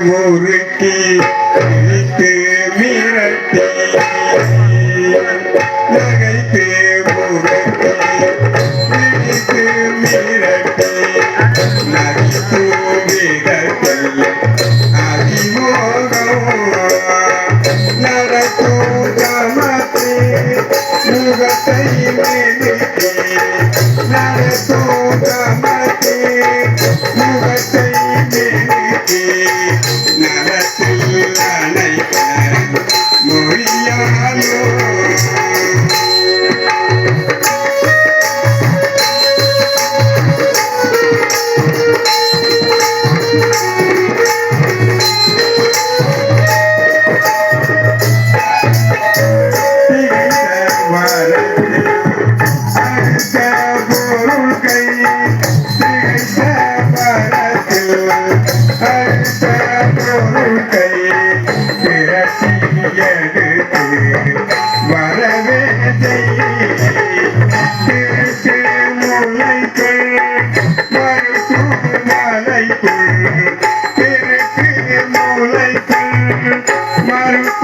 உருக்கி இழுத்து மிரட்டி நகைத்து உருக்கி இழுத்து நகைத்து அதிமோகம் நடக்கும் முகத்தை நடக்கும் நரத்தில் வரவே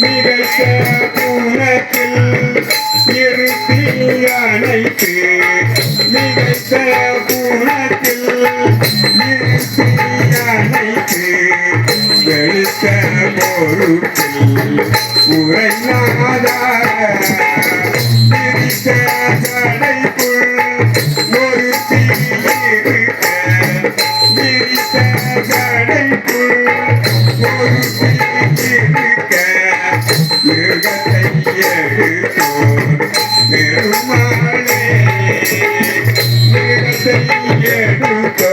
மிகத்த குணத்தில் நிறுத்தி அணைத்து மிகத்த குணத்தில் நிறுத்தி அணைத்து வெளுத்த உரைநாதா பெருமாளே எடுத்தோ